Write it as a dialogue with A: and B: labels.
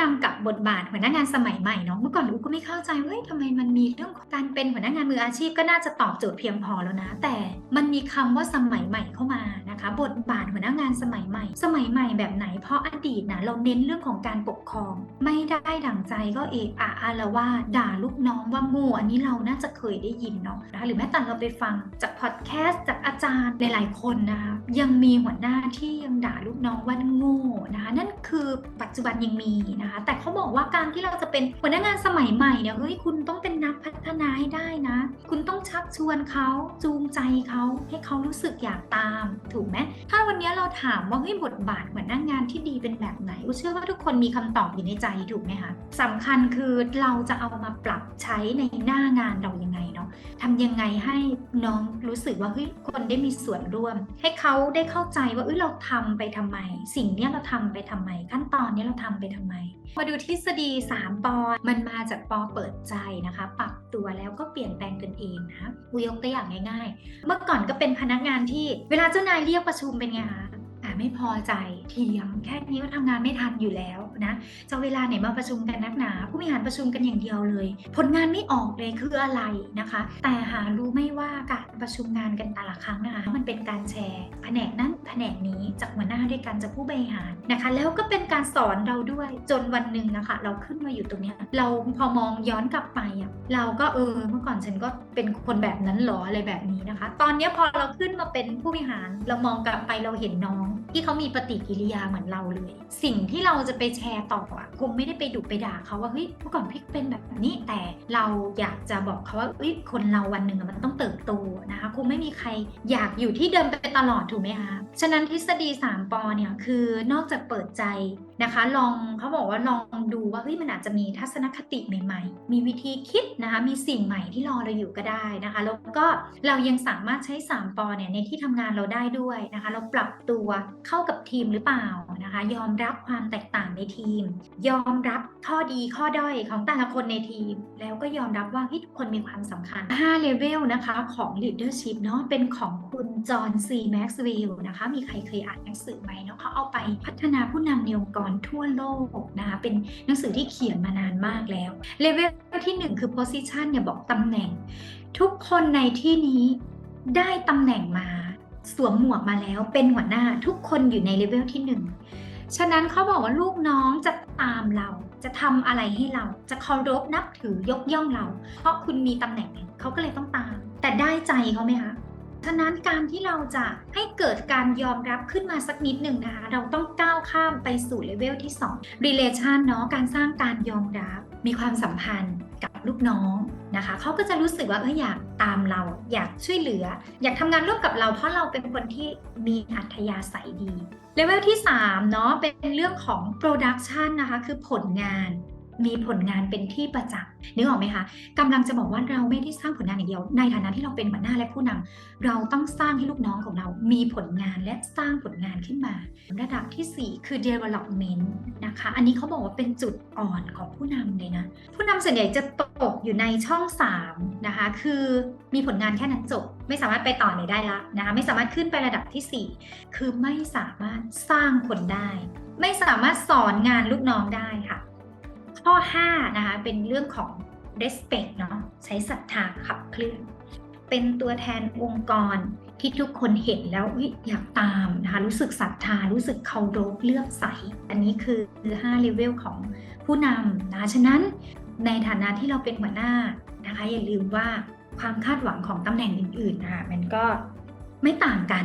A: นำกับบทบาทหัวหน้างานสมัยใหม่เนาะเมื่อก่อนอูก็ไม่เข้าใจว่าเฮ้ยทำไมมันมีเรื่องของการเป็นหัวหน้างานมืออาชีพก็น่าจะตอบโจทย์เพียงพอแล้วนะ แต่มันมีคำว่าสมัยใหม่เข้ามานะคะ บทบาทหัวหน้างานสมัยใหม่ สมัยใหม่แบบไหนเพราะอดีตนะเราเน้นเรื่องของการปกครอง ไม่ ได้ดั่งใจก็เอะอะอาละว่าด่าลูกน้องว่าโง่อันนี้เราน่าจะเคยได้ยินเนาะนะคะหรือแม้แต่เราไปฟังจากพอดแคสต์จากอาจารย์หลายๆคนนะคะยังมีหัวหน้าที่ยังด่าลูกน้องว่าโง่นะคะนั่นคือปัจจุบันยังมีนะคะแต่เขาบอกว่าการที่เราจะเป็นหัวหน้างานสมัยใหม่เนี่ยเฮ้ยคุณต้องเป็นนักพัฒนาให้ได้นะ คุณต้องชักชวนเขาจูงใจเขาให้เขารู้สึกอยากตาม ถูกไหมถ้าวันนี้เราถามว่าเฮ้ยบทบาทหัวหน้างานที่ดีเป็นแบบไหนอูเชื่อว่าทุกคนมีคำตอบอยู่ในใจถูกไหมคะสำคัญคือเราจะเอามาปรับใช้ในหน้างานเรายังไงเนาะทำยังไงให้น้องรู้สึกว่าเฮ้ยคนได้มีส่วนร่วม ให้เขาได้เข้าใจว่าเอ้ยเราทำไปทำไม สิ่งเนี้ยเราทำไปทำไม ขั้นตอนเนี้ยเราทำไปทำไม มาดูทฤษฎี 3 ปอ มันมาจากปอเปิดใจนะคะ ปรับตัวแล้วก็เปลี่ยนแปลงกันเองนะกูยกตัวอย่างง่าย ๆ เมื่อก่อนก็เป็นพนักงานที่ เวลาเจ้านายเรียกประชุมเป็นไงคะอ่าไม่พอใจเถียงแค่นี้ก็ทำงานไม่ทันอยู่แล้ว นะจะเวลาไหนมาประชุมกันนักหนา ผู้บริหารประชุมกันอย่างเดียวเลย ผลงานไม่ออกเลยคืออะไรนะคะ แต่หารู้ไม่ว่าการประชุมงานกันแต่ละครั้งนะคะ มันเป็นการแชร์ แผนกนั้นแผนกนี้จากหัวหน้าด้วยกันจากผู้บริหารนะคะ แล้วก็เป็นการสอนเราด้วยจนวันหนึ่งนะคะ เราขึ้นมาอยู่ตรงนี้เราพอมองย้อนกลับไปอะเราก็เออเมื่อก่อนฉันก็เป็นคนแบบนั้นหรออะไรแบบนี้นะคะ ตอนนี้พอเราขึ้นมาเป็นผู้บริหารเรามองกลับไปเราเห็นน้อง ที่เขามีปฏิกิริยาเหมือนเราเลย สิ่งที่เราจะไปแชร์ต่ออะคงไม่ได้ไปดุไปด่าเขาว่าเฮ้ยเมื่อก่อนพี่เป็นแบบนี้แต่เราอยากจะบอกเขาว่าเอ้ยคนเราวันหนึ่งมันต้องเติบโตนะคะคงไม่มีใครอยากอยู่ที่เดิมไปตลอดถูกไหมคะฉะนั้นทฤษฎี3ปอเนี่ยคือนอกจากเปิดใจนะคะ ลองเขาบอกว่าลองดูว่าเฮ้ยมันอาจจะมีทัศนคติใหม่ ๆ มีวิธีคิดนะคะมีสิ่งใหม่ที่รอเราอยู่ก็ได้นะคะ แล้วก็เรายังสามารถใช้ 3ปอเนี่ยในที่ทำงานเราได้ด้วยนะคะ เราปรับตัวเข้ากับทีมหรือเปล่านะคะ ยอมรับความแตกต่างในทีม ยอมรับข้อดีข้อด้อยของแต่ละคนในทีม แล้วก็ยอมรับว่าทุกคนมีความสำคัญ5เลเวลนะคะของ leadership เนาะเป็นของคุณจอห์นซีแม็กซ์วิลนะคะ มีใครเคยอ่านหนังสือไหมเนาะเขาเอาไปพัฒนาผู้นำในองค์กรทั่วโลกนะคะเป็นหนังสือที่เขียนมานานมากแล้วเลเวลที่ 1 คือ position เนี่ยบอกตำแหน่ง ทุกคนในที่นี้ได้ตำแหน่งมาสวมหมวกมาแล้วเป็นหัวหน้าทุกคนอยู่ในเลเวลที่ 1 ฉะนั้นเขาบอกว่าลูกน้องจะตามเรา จะทำอะไรให้เรา จะเคารพนับถือยกย่องเรา เพราะคุณมีตำแหน่งเขาก็เลยต้องตาม แต่ได้ใจเขาไหมคะฉะนั้นการที่เราจะให้เกิดการยอมรับขึ้นมาสักนิดหนึ่งนะคะ เราต้องก้าวข้ามไปสู่เลเวลที่ 2 relation เนาะการสร้างการยอมรับ มีความสัมพันธ์กับลูกน้อง นะคะเขาก็จะรู้สึกว่าเอออยากตามเรา อยากช่วยเหลือ อยากทำงานร่วมกับเรา เพราะเราเป็นคนที่มีอัธยาศัยดีเลเวลที่3เนาะเป็นเรื่องของ production นะคะคือผลงาน มีผลงานเป็นที่ประจักษ์นึกออกไหมคะกำลังจะบอกว่าเราไม่ได้สร้างผลงานอย่างเดียว ในฐานะที่เราเป็นหัวหน้าและผู้นำเราต้องสร้างให้ลูกน้องของเรา มีผลงานและสร้างผลงานขึ้นมา ระดับทีสี่4 คือ development นะคะ อันนี้เขาบอกว่าเป็นจุดอ่อนของผู้นำเลยนะ ผู้นำส่วนใหญ่จะตกอยู่ในช่อง 3 นะคะ คือมีผลงานแค่นั้นจบ ไม่สามารถไปต่อไหนได้ละนะคะไม่สามารถขึ้นไประดับทีสี่4 คือไม่สามารถสร้างผลได้ ไม่สามารถสอนงานลูกน้องได้ค่ะ ข้อ5นะคะเป็นเรื่องของ respect เนาะใช้ศรัทธาขับเคลื่อน เป็นตัวแทนองค์กรที่ทุกคนเห็นแล้วอยากตามนะคะรู้สึกศรัทธารู้สึกเคารพเลือกใส อันนี้คือ5เลเวลของผู้นำนะคะฉะนั้นในฐานะที่เราเป็นหัวหน้านะคะอย่าลืมว่าความคาดหวังของตำแหน่งอื่นๆนะคะมันก็ไม่ต่างกัน